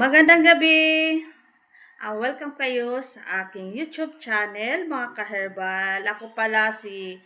Magandang gabi! Ah, welcome kayo sa aking YouTube channel, mga ka-herbal. Ako pala si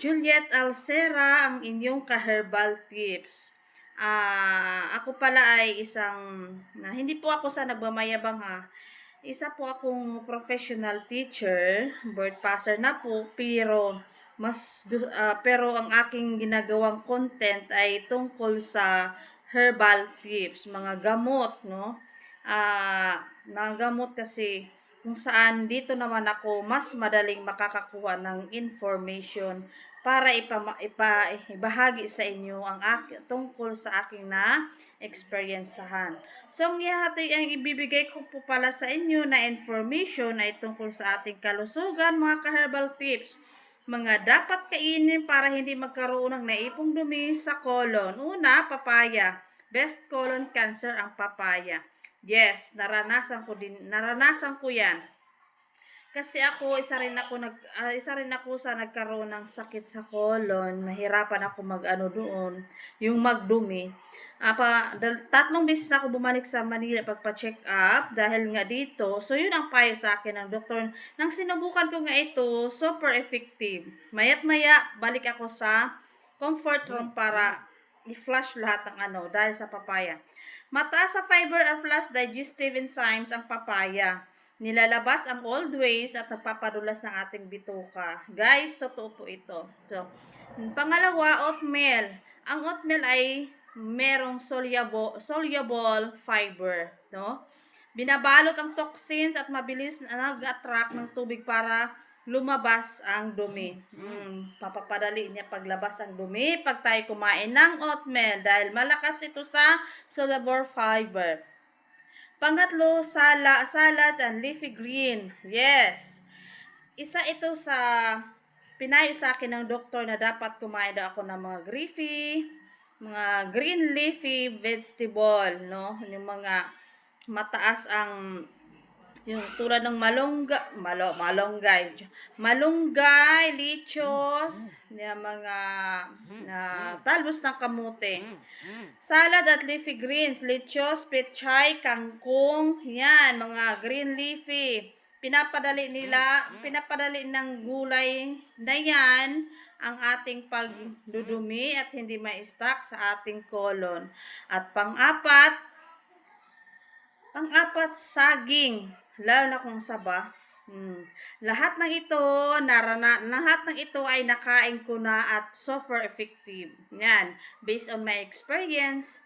Juliet Alcera, ang inyong ka-herbal tips. Ah, ako pala ay isang, na, hindi po ako sa nagmamayabang ha. Isa po akong professional teacher, bird passer na po, pero mas ah, pero ang aking ginagawang content ay tungkol sa herbal tips, mga gamot, no? Ah, mga gamot kasi kung saan dito naman ako mas madaling makakakuha ng information para ipa, ipa, ibahagi sa inyo ang ak- tungkol sa aking na experiencehan. So, ang ihati ang ibibigay ko po pala sa inyo na information ay tungkol sa ating kalusugan, mga ka-herbal tips. Mga dapat kainin para hindi magkaroon ng naipong dumi sa colon. Una, papaya. Best colon cancer ang papaya. Yes, naranasan ko din, naranasan ko 'yan. Kasi ako isa rin ako nag ah, isa rin ako sa nagkaroon ng sakit sa colon, nahirapan ako mag-ano doon, yung magdumi. Apa, dal- tatlong beses na ako bumalik sa Manila pagpa-check up dahil nga dito. So yun ang payo sa akin ng doktor. Nang sinubukan ko nga ito, super effective. Mayat maya, balik ako sa comfort room para i-flush lahat ng ano dahil sa papaya. Mataas sa fiber at plus digestive enzymes ang papaya. Nilalabas ang old ways at nagpapadulas ng ating bituka. Guys, totoo po ito. So, pangalawa, oatmeal. Ang oatmeal ay merong soluble, soluble fiber, no? Binabalot ang toxins at mabilis na nag-attract ng tubig para lumabas ang dumi. Mm, papapadali niya paglabas ang dumi pag tayo kumain ng oatmeal dahil malakas ito sa soluble fiber. Pangatlo, sala, salads and leafy green. Yes. Isa ito sa pinayo sa akin ng doktor na dapat kumain daw ako ng mga leafy, mga green leafy vegetable, no? Yung mga mataas ang yung tulad ng malungga, malo, malunggay, malunggay, lichos, yung mga na talbos ng kamote. Salad at leafy greens, lichos, pechay, kangkong, yan, mga green leafy. Pinapadali nila, pinapadali ng gulay na yan ang ating pagdudumi at hindi ma-stuck sa ating colon. At pang-apat, Pang-apat, saging. Lalo na kung saba. Hmm. Lahat ng ito, narana, lahat ng ito ay nakain ko na at super effective. Yan. Based on my experience,